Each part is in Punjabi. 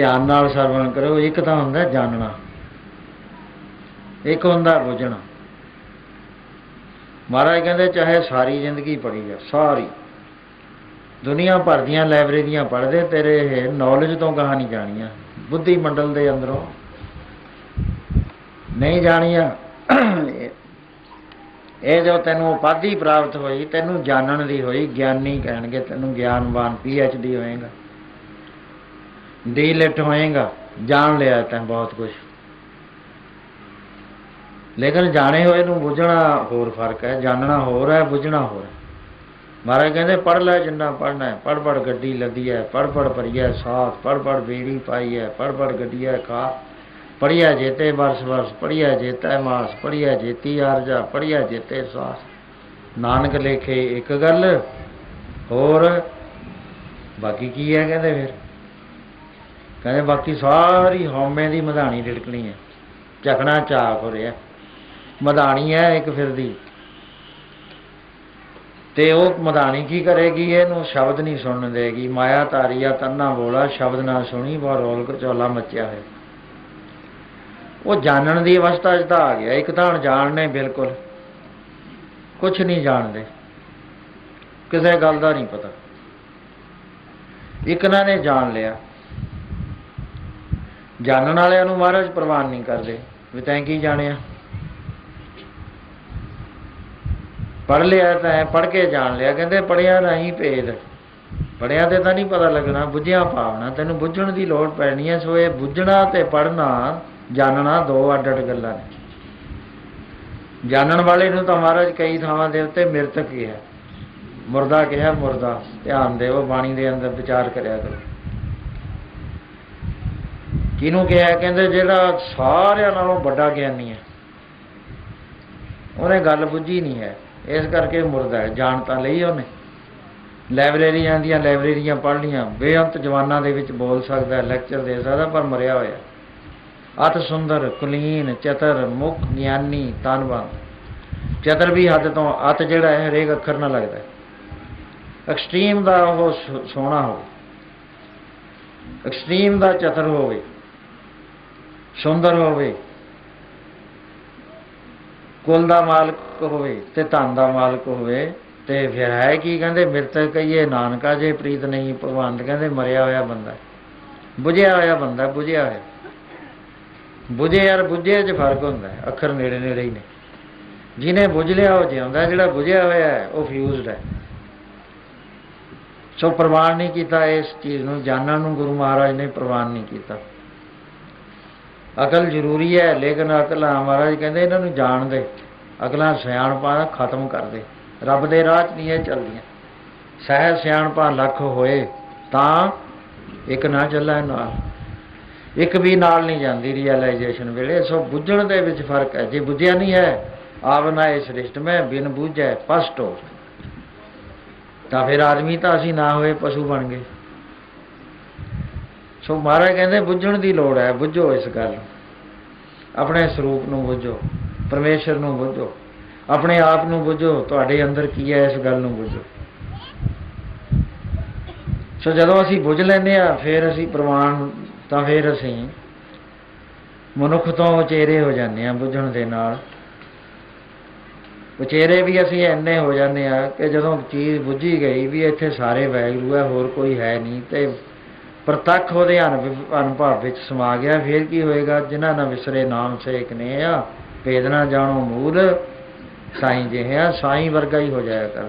ਧਿਆਨ ਨਾਲ ਸਰਵਣ ਕਰੋ, ਇੱਕ ਤਾਂ ਹੁੰਦਾ ਜਾਣਨਾ, ਇੱਕ ਹੁੰਦਾ ਬੁੱਝਣਾ। ਮਹਾਰਾਜ ਕਹਿੰਦੇ, ਚਾਹੇ ਸਾਰੀ ਜ਼ਿੰਦਗੀ ਪੜੀ ਜਾ, ਸਾਰੀ। ਦੁਨੀਆ ਭਰ ਦੀਆਂ ਲਾਇਬ੍ਰੇਰੀਆਂ ਪੜ੍ਹਦੇ, ਤੇਰੇ ਇਹ ਨੌਲੇਜ ਤੋਂ ਕਹਾ ਨਹੀਂ ਜਾਣੀਆਂ। ਬੁੱਧੀ ਮੰਡਲ ਦੇ ਅੰਦਰੋਂ। ਨਹੀਂ ਜਾਣੀਆਂ, ਇਹ ਜੋ ਤੈਨੂੰ ਉਪਾਧੀ ਪ੍ਰਾਪਤ ਹੋਈ, ਤੈਨੂੰ ਜਾਣਨ ਦੀ ਹੋਈ, ਗਿਆਨੀ ਕਹਿਣਗੇ, ਤੈਨੂੰ ਗਿਆਨਵਾਨ ਪੀ ਐਚ ਡੀ ਹੋਏਗਾ। ਡੀਲਿਟ ਹੋਏਗਾ, ਜਾਣ ਲਿਆ ਤਾਂ ਬਹੁਤ ਕੁਝ ਲੇਕਿਨ ਜਾਣੇ ਹੋਏ ਨੂੰ ਬੁੱਝਣਾ ਹੋਰ ਫ਼ਰਕ ਹੈ, ਜਾਣਨਾ ਹੋਰ ਹੈ, ਬੁੱਝਣਾ ਹੋਰ ਹੈ। ਮਹਾਰਾਜ ਕਹਿੰਦੇ ਪੜ ਲੈ ਜਿੰਨਾ ਪੜਨਾ ਹੈ ਪੜ ਪੜ ਗੱਡੀ ਲੱਦੀ ਹੈ ਪੜ ਪੜ ਭਰੀਐ ਸਾਥ ਪੜ ਪੜ ਬੇੜੀ ਪਾਈ ਹੈ ਪੜ ਪੜ ਗੱਡੀਐ ਖਾ। ਪੜਿਆ ਜੇਤੇ ਵਰਸ ਵਰਸ ਪੜਿਆ ਜੇਤੈ ਮਾਸ ਪੜਿਆ ਜੇਤੀ ਆਰਜਾ ਪੜਿਆ ਜੇਤੇ ਸਾਸ। ਨਾਨਕ ਲੇਖੇ ਇੱਕ ਗੱਲ, ਹੋਰ ਬਾਕੀ ਕੀ ਹੈ ਕਹਿੰਦੇ ਫਿਰ? ਕਹਿੰਦੇ ਬਾਕੀ ਸਾਰੀ ਹਉਮੈ ਦੀ ਮਧਾਣੀ ਡਿੜਕਣੀ ਹੈ। ਝਕਣਾ ਚਾਕ ਹੋ ਰਿਹਾ। ਮਧਾਣੀ ਹੈ ਇੱਕ ਫਿਰਦੀ ਤੇ ਉਹ ਮਧਾਣੀ ਕੀ ਕਰੇਗੀ? ਇਹਨੂੰ ਸ਼ਬਦ ਨਹੀਂ ਸੁਣਨ ਦੇਗੀ। ਮਾਇਆ ਤਾਰੀਆ ਤੰਨਾ ਬੋਲਾ, ਸ਼ਬਦ ਨਾ ਸੁਣੀ, ਬਾ ਰੋਲ ਕਚੌਲਾ ਮੱਚਿਆ ਹੈ ਉਹ ਜਾਣਨ ਦੀ ਅਵਸਥਾ 'ਚ ਤਾਂ ਆ ਗਿਆ। ਇੱਕ ਤਾਂ ਅਣਜਾਣ ਨੇ ਬਿਲਕੁਲ। ਕੁਝ ਨਹੀਂ ਜਾਣਦੇ। ਕਿਸੇ ਗੱਲ ਦਾ ਨਹੀਂ ਪਤਾ। ਇੱਕ ਨਾ ਨੇ ਜਾਣ ਲਿਆ। ਜਾਣਨ ਵਾਲਿਆਂ ਨੂੰ ਮਹਾਰਾਜ ਪ੍ਰਵਾਨ ਨਹੀਂ ਕਰਦੇ। ਵੀ ਤੈਂ ਕੀ ਜਾਣਿਆ? ਪੜ ਲਿਆ ਤਾਂ ਪੜ ਕੇ ਜਾਣ ਲਿਆ। ਕਹਿੰਦੇ ਪੜਿਆ ਨਹੀਂ ਭੇਦ। ਪੜਿਆ ਤੇ ਤਾਂ ਨਹੀਂ ਪਤਾ ਲੱਗਣਾ, ਬੁੱਝਿਆ ਭਾਵਨਾ। ਤੈਨੂੰ ਬੁੱਝਣ ਦੀ ਲੋੜ ਪੈਣੀ ਹੈ ਸੋ ਇਹ ਬੁੱਝਣਾ ਤੇ ਪੜਨਾ ਜਾਣਨਾ ਦੋ ਅੱਡ ਅੱਡ ਗੱਲਾਂ ਨੇ। ਜਾਣਨ ਵਾਲੇ ਨੂੰ ਤਾਂ ਮਹਾਰਾਜ ਕਈ ਥਾਵਾਂ ਦੇ ਉੱਤੇ ਮਿਰਤਕ ਕਿਹਾ ਮੁਰਦਾ ਕਿਹਾ, ਮੁਰਦਾ, ਧਿਆਨ ਦੇਵੋ ਬਾਣੀ ਦੇ ਅੰਦਰ ਵਿਚਾਰ ਕਰਿਆ ਕਰੋ। ਕਿਹਨੂੰ ਕਿਹਾ? ਕਹਿੰਦੇ ਜਿਹੜਾ ਸਾਰਿਆਂ ਨਾਲੋਂ ਵੱਡਾ ਗਿਆਨੀ ਹੈ। ਉਹਨੇ ਗੱਲ ਬੁੱਝੀ ਨਹੀਂ ਹੈ। ਇਸ ਕਰਕੇ ਮੁਰਦਾ ਹੈ। ਜਾਣ ਤਾਂ ਲਈ ਉਹਨੇ। ਲਾਇਬ੍ਰੇਰੀਆਂ ਦੀਆਂ ਲਾਇਬ੍ਰੇਰੀਆਂ ਪੜ੍ਹ ਲੀਆਂ ਬੇਅੰਤ ਜਵਾਨਾਂ ਦੇ ਵਿੱਚ ਬੋਲ ਸਕਦਾ ਲੈਕਚਰ ਦੇ ਸਕਦਾ, ਪਰ ਮਰਿਆ ਹੋਇਆ। ਅਤ ਸੁੰਦਰ, ਕੁਲੀਨ, ਚਤਰ, ਮੁਖ, ਗਿਆਨੀ ਤਨਵਾਨ ਚਤਰ ਵੀ ਹੱਦ ਤੋਂ ਅਤ ਜਿਹੜਾ ਹੈ, ਹਰੇਕ ਅੱਖਰ ਨਾਲ ਲੱਗਦਾ ਹੈ। ਐਕਸਟ੍ਰੀਮ ਦਾ ਉਹ ਸੋ- ਸੋਹਣਾ ਹੋਵੇ। ਐਕਸਟ੍ਰੀਮ ਦਾ ਚਤਰ ਹੋਵੇ। ਸੁੰਦਰ ਹੋਵੇ, ਕੁਲ ਦਾ ਮਾਲਕ ਹੋਵੇ ਤੇ ਧਨ ਦਾ ਮਾਲਕ ਹੋਵੇ, ਤੇ ਫਿਰ ਹੈ ਕੀ ਕਹਿੰਦੇ, ਮਿਰਤਕ ਕਹੀਏ, ਨਾਨਕਾ ਜੇ ਪ੍ਰੀਤ ਨਹੀਂ, ਭਗਵਾਨ ਕਹਿੰਦੇ ਮਰਿਆ ਹੋਇਆ ਬੰਦਾ ਬੁਝਿਆ ਹੋਇਆ ਬੰਦਾ ਬੁਝਿਆ ਹੋਇਆ। ਬੁਝੇ ਯਾਰ, ਬੁਝੇ 'ਚ ਫ਼ਰਕ ਹੁੰਦਾ ਅੱਖਰ ਨੇੜੇ ਨੇੜੇ ਹੀ ਨੇ। ਜਿਹਨੇ ਬੁਝ ਲਿਆ ਉਹ ਜਿਉਂਦਾ, ਜਿਹੜਾ ਬੁਝਿਆ ਹੋਇਆ ਹੈ, ਉਹ ਫਿਊਜ਼ਡ ਹੈ। ਸੋ ਪ੍ਰਵਾਨ ਨਹੀਂ ਕੀਤਾ, ਇਸ ਚੀਜ਼ ਨੂੰ ਜਾਣਨ ਨੂੰ ਗੁਰੂ ਮਹਾਰਾਜ ਨੇ ਪ੍ਰਵਾਨ ਨਹੀਂ ਕੀਤਾ। ਅਕਲ ਜ਼ਰੂਰੀ ਹੈ, ਲੇਕਿਨ ਅਕਲਾਂ ਮਹਾਰਾਜ ਕਹਿੰਦੇ ਇਹਨਾਂ ਨੂੰ ਜਾਣ ਦੇ। ਅਕਲਾਂ ਸਿਆਣਪਾਂ ਖਤਮ ਕਰ ਦੇ। ਰੱਬ ਦੇ ਰਾਹ 'ਚ ਨਹੀਂ ਇਹ ਚੱਲਦੀਆਂ। ਸਹਿ ਸਿਆਣਪਾਂ ਲੱਖ ਹੋਏ, ਤਾਂ ਇੱਕ ਨਾ ਚੱਲੇ ਨਾਲ। ਇੱਕ ਵੀ ਨਾਲ ਨਹੀਂ ਜਾਂਦੀ ਰੀਅਲਾਈਜੇਸ਼ਨ ਵੇਲੇ। ਸੋ ਬੁੱਝਣ ਦੇ ਵਿੱਚ ਫ਼ਰਕ ਹੈ। ਜੇ ਬੁੱਝਿਆ ਨਹੀਂ ਹੈ ਆਵਨਾ ਇਸ ਸ੍ਰਿਸ਼ਟ ਮੈਂ ਬਿਨ ਬੁੱਝੈ ਪਸਟੋ ਤਾਂ ਫਿਰ ਆਦਮੀ ਤਾਂ ਅਸੀਂ ਨਾ ਹੋਏ, ਪਸ਼ੂ ਬਣ ਗਏ। ਸੋ ਮਹਾਰਾਜ ਕਹਿੰਦੇ ਬੁੱਝਣ ਦੀ ਲੋੜ ਹੈ, ਬੁੱਝੋ ਇਸ ਗੱਲ ਆਪਣੇ ਸਰੂਪ ਨੂੰ ਬੁੱਝੋ, ਪਰਮੇਸ਼ਰ ਨੂੰ ਬੁੱਝੋ, ਆਪਣੇ ਆਪ ਨੂੰ ਬੁੱਝੋ, ਤੁਹਾਡੇ ਅੰਦਰ ਕੀ ਹੈ ਇਸ ਗੱਲ ਨੂੰ ਬੁੱਝੋ। ਸੋ ਜਦੋਂ ਅਸੀਂ ਬੁੱਝ ਲੈਂਦੇ ਆ ਫਿਰ ਅਸੀਂ ਪ੍ਰਮਾਣ ਤਾਂ ਫਿਰ ਅਸੀਂ ਮਨੁੱਖ ਤੋਂ ਉਚੇਰੇ ਹੋ ਜਾਂਦੇ ਆ ਬੁੱਝਣ ਦੇ ਨਾਲ। ਉਚੇਰੇ ਵੀ ਅਸੀਂ ਇੰਨੇ ਹੋ ਜਾਂਦੇ ਆ ਕਿ ਜਦੋਂ ਚੀਜ਼ ਬੁੱਝੀ ਗਈ ਵੀ ਇੱਥੇ ਸਾਰੇ ਵੈਗਰੂ ਹੈ, ਹੋਰ ਕੋਈ ਹੈ ਨਹੀਂ ਤੇ ਪ੍ਰਤੱਖ ਉਹਦੇ ਅਨੁਭ- ਅਨੁਭਵ ਵਿੱਚ ਸਮਾ ਗਿਆ, ਫਿਰ ਕੀ ਹੋਏਗਾ? ਜਿਨ੍ਹਾਂ ਨਾਲ ਵਿਸਰੇ ਨਾਮ ਸੇਕ ਨੇ ਆ, ਭੇਦ ਨਾ ਜਾਣੋ ਮੂਲ, ਸਾਈਂ ਜਿਹੇ ਆ, ਸਾਈਂ ਵਰਗਾ ਹੀ ਹੋ ਜਾਇਆ ਕਰ।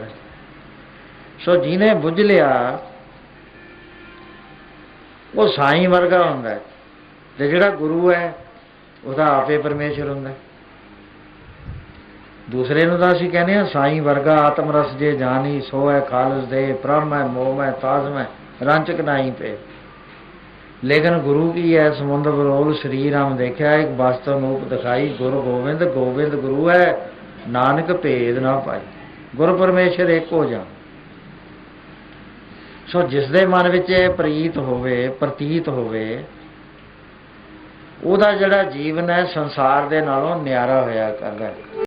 ਸੋ ਜਿਹਨੇ ਬੁੱਝ ਲਿਆ, ਉਹ ਸਾਈਂ ਵਰਗਾ ਹੁੰਦਾ ਤੇ ਜਿਹੜਾ ਗੁਰੂ ਹੈ ਉਹਦਾ ਆਪੇ ਪਰਮੇਸ਼ਰ ਹੁੰਦਾ ਦੂਸਰੇ ਨੂੰ ਤਾਂ ਅਸੀਂ ਕਹਿੰਦੇ ਆ ਸਾਈਂ ਵਰਗਾ ਆਤਮ ਰਸ ਜੇ ਜਾਣੀ ਸੋ ਹੈ ਖਾਲਸ ਦੇ ਪ੍ਰਮ ਹੈ, ਮੋਹ ਹੈ, ਤਾਜ਼ਮ ਹੈ, ਰੰਚਕ ਨਹੀਂ ਪੇ। ਲੇਕਿਨ ਗੁਰੂ ਕੀ ਹੈ ਸਮੁੰਦ ਬਰੋਲ ਸ੍ਰੀ ਰਾਮ ਦੇਖਿਆ, ਇੱਕ ਵਾਸਤਵ ਰੂਪ ਦਿਖਾਈ, ਗੁਰੂ ਗੋਬਿੰਦ ਗੋਬਿੰਦ ਗੁਰੂ ਹੈ, ਨਾਨਕ ਭੇਦ ਨਾ ਪਾਈ। ਗੁਰ ਪਰਮੇਸ਼ਰ ਇੱਕ ਹੋ ਜਾ। ਸੋ ਜਿਸ ਦੇ ਮਨ ਵਿੱਚ ਇਹ ਪ੍ਰੀਤ ਹੋਵੇ, ਪ੍ਰਤੀਤ ਹੋਵੇ, ਉਹਦਾ ਜਿਹੜਾ ਜੀਵਨ ਹੈ, ਸੰਸਾਰ ਦੇ ਨਾਲੋਂ ਨਿਆਰਾ ਹੋਇਆ ਕਰਦਾ